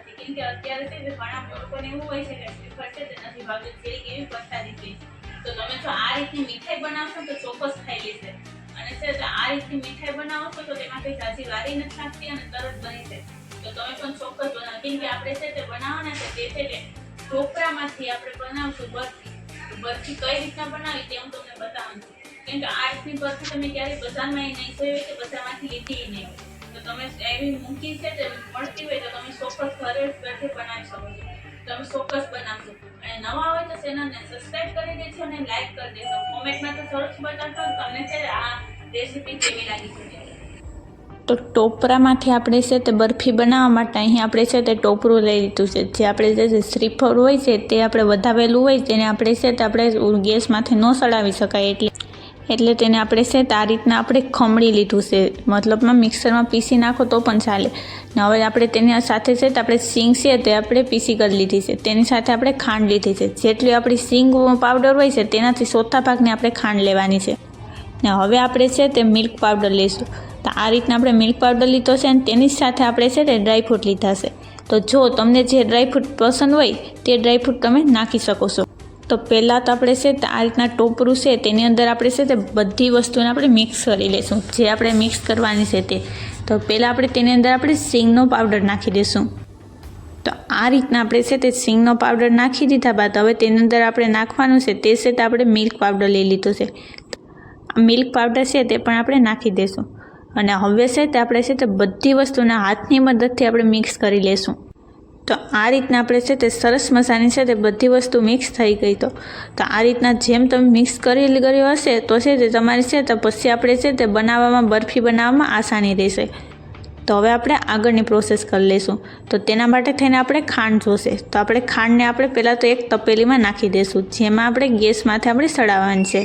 નથી. કેમ કે અત્યારે છે ને ઘણા લોકોને એવું હોય છે કે શ્રીફળ છે તે નથી ભાવતું થોડીક એવી પ્રસાદી છે. તો તમે જો આ રીતની મીઠાઈ બનાવશો તો ચોક્કસ ખાઈ લેશે. અને છે આ રીતની મીઠાઈ બનાવશો તો તેમાં કંઈ જાજી વારી નથી લાગતી અને તરત બની જાય. તો તમે પણ ચોક્કસ બનાવો. કેમ કે આપણે છે તે બનાવવાના છે તે છે કે ઢોકળામાંથી આપણે બનાવશું બરફી. બરફી કઈ રીતના બનાવી તે હું તમને બતાવું છું. કેમ કે આ રીતની બરફી તમે ક્યારેય બજારમાં નહીં જોઈ હોય કે બજારમાંથી લીધી નહીં હોય. તો તમે એવી મૂકી છે તે મળતી હોય તો તમે ચોક્કસ ઘરે બેઠે બનાવી શકો છો. તમે ચોક્કસ બનાવશો અને નવા હોય તો ચેનલને સબસ્ક્રાઇબ કરી દેજો અને લાઈક કરી દેજો. કોમેન્ટમાં તો સરસ બતાવશો તમને છે આ રેસીપી કેવી લાગી છે? તો ટોપરામાંથી આપણે છે તે બરફી બનાવવા માટે અહીં આપણે છે તે ટોપરું લઈ લીધું છે. જે આપણે જે શ્રીફળ હોય છે તે આપણે વધાવેલું હોય તેને આપણે છે તે આપણે ગેસમાંથી ન સળાવી શકાય એટલે એટલે તેને આપણે છે તે આ રીતના આપણે ખમણી લીધું છે. મતલબમાં મિક્સરમાં પીસી નાખો તો પણ ચાલે. ને હવે આપણે તેની સાથે છે આપણે સિંગ છે તે આપણે પીસી કરી લીધી છે. તેની સાથે આપણે ખાંડ લીધી છે. જેટલી આપણી સિંગ પાવડર હોય છે તેનાથી ચોથા ભાગની આપણે ખાંડ લેવાની છે. ને હવે આપણે છે તે મિલ્ક પાવડર લઈશું તો આ રીતના આપણે મિલ્ક પાવડર લીધો છે અને તેની સાથે આપણે છે તે ડ્રાયફ્રૂટ લીધા છે. તો જો તમને જે ડ્રાયફ્રૂટ પસંદ હોય તે ડ્રાયફ્રૂટ તમે નાખી શકો છો. તો પહેલાં તો આપણે છે આ રીતના ટોપરું છે તેની અંદર આપણે છે તે બધી વસ્તુને આપણે મિક્સ કરી લઈશું. જે આપણે મિક્સ કરવાની છે તે. તો પહેલાં આપણે તેની અંદર આપણે સિંગનો પાવડર નાખી દઈશું. તો આ રીતના આપણે છે તે સિંગનો પાવડર નાખી દીધા બાદ હવે તેની અંદર આપણે નાખવાનું છે તે છે તે આપણે મિલ્ક પાવડર લઈ લીધો છે. મિલ્ક પાવડર છે તે પણ આપણે નાખી દઈશું. અને હવે છે તે આપણે છે તે બધી વસ્તુને હાથની મદદથી આપણે મિક્સ કરી લેશું તો આ રીતના આપણે છે તે સરસ મસાની છે તે બધી વસ્તુ મિક્સ થઈ ગઈ તો. તો આ રીતના જેમ તમે મિક્સ કરી કર્યું હશે તો છે તે તમારી છે તો પછી આપણે છે તે બનાવવામાં, બરફી બનાવવામાં આસાની રહેશે. તો હવે આપણે આગળની પ્રોસેસ કરી લઈશું. તો તેના માટે થઈને આપણે ખાંડ જોશે. તો આપણે ખાંડને આપણે પહેલાં તો એક તપેલીમાં નાખી દઈશું, જેમાં આપણે ગેસમાંથી આપણે સડાવવાની છે.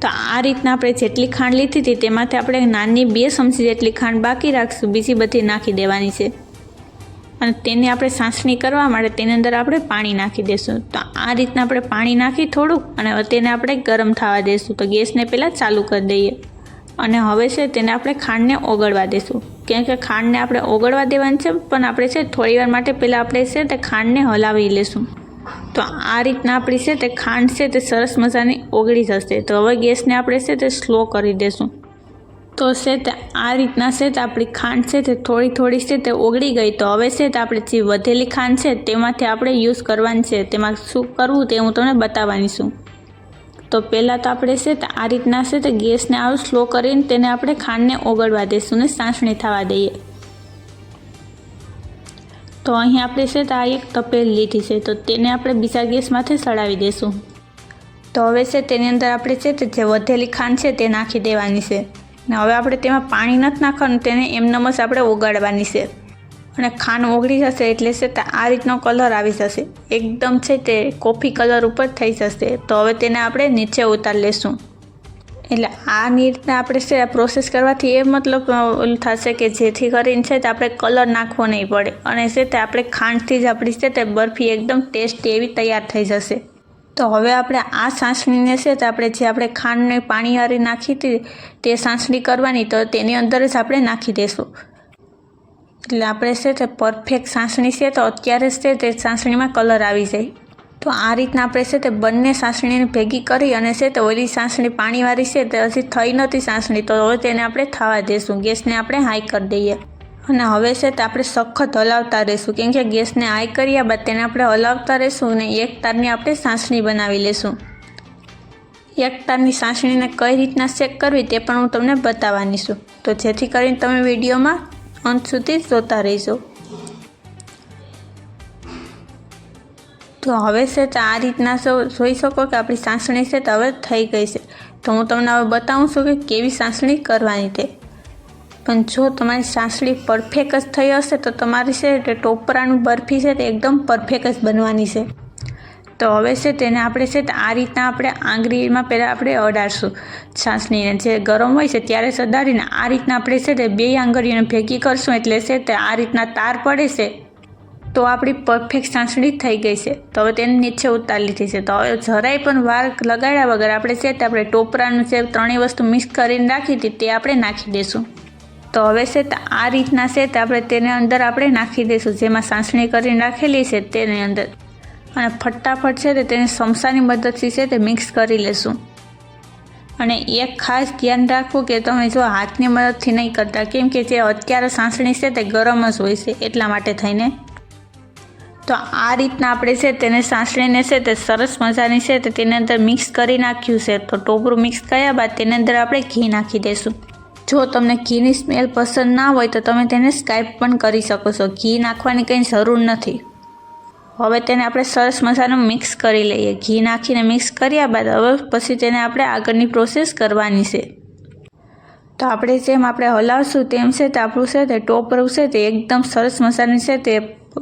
તો આ રીતના આપણે જેટલી ખાંડ લીધી હતી તેમાંથી આપણે નાની બે ચમચી જેટલી ખાંડ બાકી રાખશું, બીજી બધી નાખી દેવાની છે. અને તેને આપણે સાસણી કરવા માટે તેની અંદર આપણે પાણી નાખી દઈશું તો આ રીતના આપણે પાણી નાખી થોડુંક અને તેને આપણે ગરમ થવા દઈશું તો ગેસને પહેલાં ચાલુ કરી દઈએ. અને હવે છે તેને આપણે ખાંડને ઓગળવા દઈશું કેમ કે ખાંડને આપણે ઓગળવા દેવાની છે, પણ આપણે છે થોડીવાર માટે પહેલાં આપણે છે તે ખાંડને હલાવી લેશું. તો આ રીતના આપણી છે તે ખાંડ છે તે સરસ મજાની ઓગળી જશે. તો હવે ગેસને આપણે છે તે સ્લો કરી દેશું. તો છે તે આ રીતના છે તે આપણી ખાંડ છે તે થોડી થોડી છે તે ઓગળી ગઈ તો હવે છે તે આપણે જે વધેલી ખાંડ છે તેમાંથી આપણે યુઝ કરવાની છે. તેમાં શું કરવું તે હું તમને બતાવવાની છું. તો પહેલાં તો આપણે છે તે આ રીતના છે તે ગેસને આવું સ્લો કરીને તેને આપણે ખાંડને ઓગળવા દઈશું ને સાસણી થવા દઈએ. તો અહીં આપણે છે તે આ એક તપેલ લીધી છે તો તેને આપણે બીજા ગેસમાંથી સડાવી દઈશું તો હવે છે તેની અંદર આપણે છે તે જે વધેલી ખાંડ છે તે નાખી દેવાની છે. ને હવે આપણે તેમાં પાણી નથી નાખવાનું, તેને એમનેમ જ આપણે ઓગાળવાની છે. અને ખાંડ ઓગળી જશે એટલે છે તે આ રીતનો કલર આવી જશે. એકદમ છે તે કોફી કલર ઉપર થઈ જશે. તો હવે તેને આપણે નીચે ઉતારી લેશું. એટલે આ રીતના આપણે છે પ્રોસેસ કરવાથી એ મતલબ થશે કે જેથી કરીને છે તે આપણે કલર નાખવો નહીં પડે. અને છે તે આપણે ખાંડથી જ આપણી છે તે બરફી એકદમ ટેસ્ટી એવી તૈયાર થઈ જશે. તો હવે આપણે આ સાસણીને છે તે આપણે જે આપણે ખાંડને પાણી હારી નાખી હતી તે સાસણી કરવાની તો તેની અંદર જ આપણે નાખી દઈશું એટલે આપણે છે તે પરફેક્ટ સાસણી છે તો અત્યારે જ છે તે સાસણીમાં કલર આવી જાય. તો આ રીતના આપણે છે તે બંને સાસણીને ભેગી કરી અને છે તે ઓલી સાસણી પાણીવાળી છે તે હજી થઈ નથી સાસણી તો હવે તેને આપણે થવા દઈશું ગેસને આપણે હાઈ કરી દઈએ. અને હવે છે તે આપણે સખત હલાવતા રહીશું. કેમ કે ગેસને આય કર્યા બાદ તેને આપણે હલાવતા રહીશું અને એક તારની આપણે સાસણી બનાવી લેશું. એક તારની સાસણીને કઈ રીતના ચેક કરવી તે પણ હું તમને બતાવવાની છું. તો જેથી કરીને તમે વિડીયોમાં અંત સુધી જોતા રહીશો. તો હવે છે તો આ રીતના જોઈ શકો કે આપણી સાસણી છે તો હવે થઈ ગઈ છે. તો હું તમને હવે બતાવું છું કે કેવી સાસણી કરવાની તે. પણ જો તમારી સાસણી પરફેક્ટ જ થઈ હશે, તો તમારી છે તે ટોપરાનું બરફી છે તે એકદમ પરફેક્ટ જ બનવાની છે. તો હવે છે તેને આપણે છે આ રીતના આપણે આંગળીમાં પહેલાં આપણે અડાડશું છાસણીને જે ગરમ હોય છે ત્યારે સદારીને આ રીતના આપણે છે તે બે આંગળીઓને ભેગી કરશું એટલે છે તે આ રીતના તાર પડે છે. તો આપણી પરફેક્ટ સાસણી થઈ ગઈ છે. તો હવે તેને નીચે ઉતારી લીધી છે. તો હવે જરાય પણ વાર લગાડ્યા વગર આપણે છે તે આપણે ટોપરાનું જે ત્રણેય વસ્તુ મિક્સ કરીને રાખી હતી તે આપણે નાખી દઈશું. તો હવે છે આ રીતના છે તે આપણે તેને અંદર આપણે નાખી દઈશું. જેમાં સાસણી કરીને રાખેલી છે તેની અંદર. અને ફટાફટ છે તે તેને સમસાની મદદથી છે તે મિક્સ કરી લેશું. અને એક ખાસ ધ્યાન રાખવું કે તમે જો હાથની મદદથી નહીં કરતા, કેમ કે જે અત્યારે સાસણી છે તે ગરમ જ હોય છે એટલા માટે થઈને. તો આ રીતના આપણે છે તેને સાસણીને છે તે સરસ મજાની છે તેની અંદર મિક્સ કરી નાખ્યું છે. તો ટોપરું મિક્સ કર્યા બાદ તેની અંદર આપણે ઘી નાખી દઈશું. જો તમને ઘીની સ્મેલ પસંદ ના હોય તો તમે તેને સ્કાઈપ પણ કરી શકો છો. ઘી નાખવાની કંઈ જરૂર નથી. હવે તેને આપણે સરસ મજાનું મિક્સ કરી લઈએ. ઘી નાખીને મિક્સ કર્યા બાદ હવે પછી તેને આપણે આગળની પ્રોસેસ કરવાની છે. તો આપણે જેમ આપણે હલાવશું તેમ છે તે આપણું છે તે ટોપરું છે તે એકદમ સરસ મસાની છે તે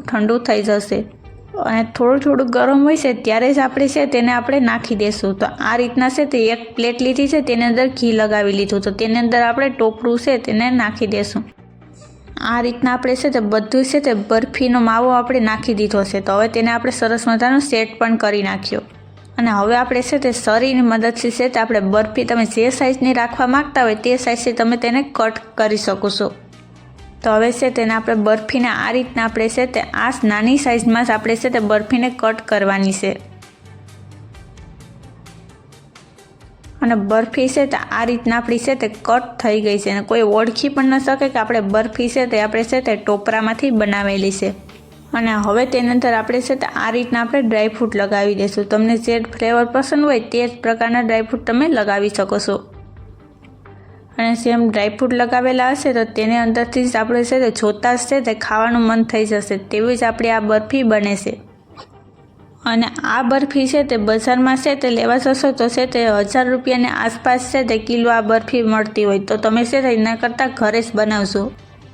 ઠંડુ થઈ જશે. અને થોડું થોડું ગરમ હોય છે, ત્યારે જ આપણે છે તેને આપણે નાખી દઈશું તો આ રીતના છે તે એક પ્લેટ લીધી છે, તેની અંદર ઘી લગાવી લીધું. તો તેની અંદર આપણે ટોપરું છે તેને નાખી દઈશું આ રીતના આપણે છે તે બધું છે તે બરફીનો માવો આપણે નાખી દીધો છે. તો હવે તેને આપણે સરસ મજાનો સેટ પણ કરી નાખ્યો. અને હવે આપણે છે તે સરીની મદદથી છે તે આપણે બરફી તમે જે સાઇઝની રાખવા માંગતા હોય તે સાઇઝથી તમે તેને કટ કરી શકો છો. તો હવે છે તેને આપણે બરફીને આ રીતના આપણે છે તે આ નાની સાઇઝમાં આપણે છે તે બરફીને કટ કરવાની છે. અને બરફી છે તે આ રીતના આપણી છે તે કટ થઈ ગઈ છે અને કોઈ ઓળખી પણ ન શકે કે આપણે બરફી છે તે આપણે છે તે ટોપરામાંથી બનાવેલી છે. અને હવે તેની અંદર આપણે છે તે આ રીતના આપણે ડ્રાયફ્રૂટ લગાવી દઈશું. તમને જે ફ્લેવર પસંદ હોય તે જ પ્રકારના ડ્રાયફ્રૂટ તમે લગાવી શકો છો. અને સેમ ડ્રાયફ્રૂટ લગાવેલા હશે તો તેને અંદરથી જ આપણે છે તે જોતા જ છે તે ખાવાનું મન થઈ જશે. તેવી જ આપણી આ બરફી બને છે. અને આ બરફી છે તે બજારમાં છે તે લેવા જશો તો છે તે હજાર રૂપિયાની આસપાસ છે તે કિલો આ બરફી મળતી હોય તો તમે છે તે એના કરતાં ઘરે જ બનાવશો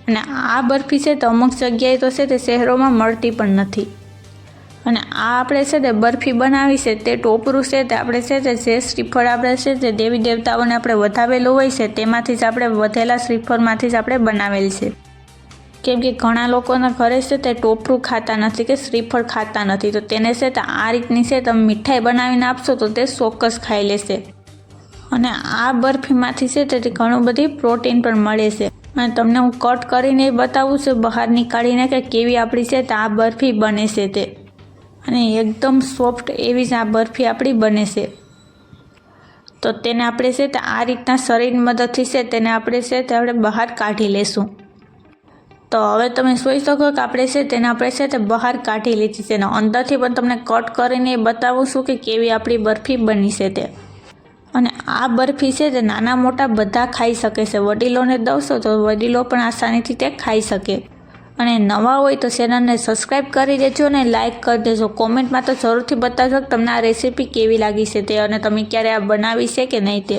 અને આ બરફી છે તો અમુક જગ્યાએ તો છે તે શહેરોમાં મળતી પણ નથી. અને આ આપણે છે તે બરફી બનાવી છે, તે ટોપરું છે, તે આપણે છે તે જે શ્રીફળ આપણે છે તે દેવી દેવતાઓને આપણે વધાવેલું હોય છે, તેમાંથી જ આપણે વધેલા શ્રીફળમાંથી જ આપણે બનાવેલ છે. કેમ કે ઘણા લોકોના ઘરે છે તે ટોપરું ખાતા નથી કે શ્રીફળ ખાતા નથી, તો તેને છે તે આ રીતની છે તમે મીઠાઈ બનાવીને આપશો તો તે ચોક્કસ ખાઈ લેશે. અને આ બરફીમાંથી છે તે ઘણું બધી પ્રોટીન પણ મળે છે. અને તમને હું કટ કરીને બતાવું છું, બહાર નીકાળીને કે કેવી આપણી છે તે આ બરફી બને છે તે. અને એકદમ સોફ્ટ એવી જ આ બરફી આપણી બને છે. તો તેને આપણે છે તે આ રીતના શરીરની મદદથી છે તેને આપણે છે તે આપણે બહાર કાઢી લેશું. તો હવે તમે જોઈ શકો કે આપણે છે તેને આપણે છે તે બહાર કાઢી લીધી છે અને અંદરથી પણ તમને કટ કરીને બતાવું છું કે કેવી આપણી બરફી બની છે તે. અને આ બરફી છે તે નાના મોટા બધા ખાઈ શકે છે. વડીલોને દવશો તો વડીલો પણ આસાનીથી તે ખાઈ શકે. અને નવા હોય તો ચેનલને સબસ્ક્રાઈબ કરી દેજો અને લાઇક કરી દેજો. કોમેન્ટમાં તો જરૂરથી બતાવજો કે તમને આ રેસીપી કેવી લાગી છે તે અને તમે ક્યારે આ બનાવી છે કે નહીં તે.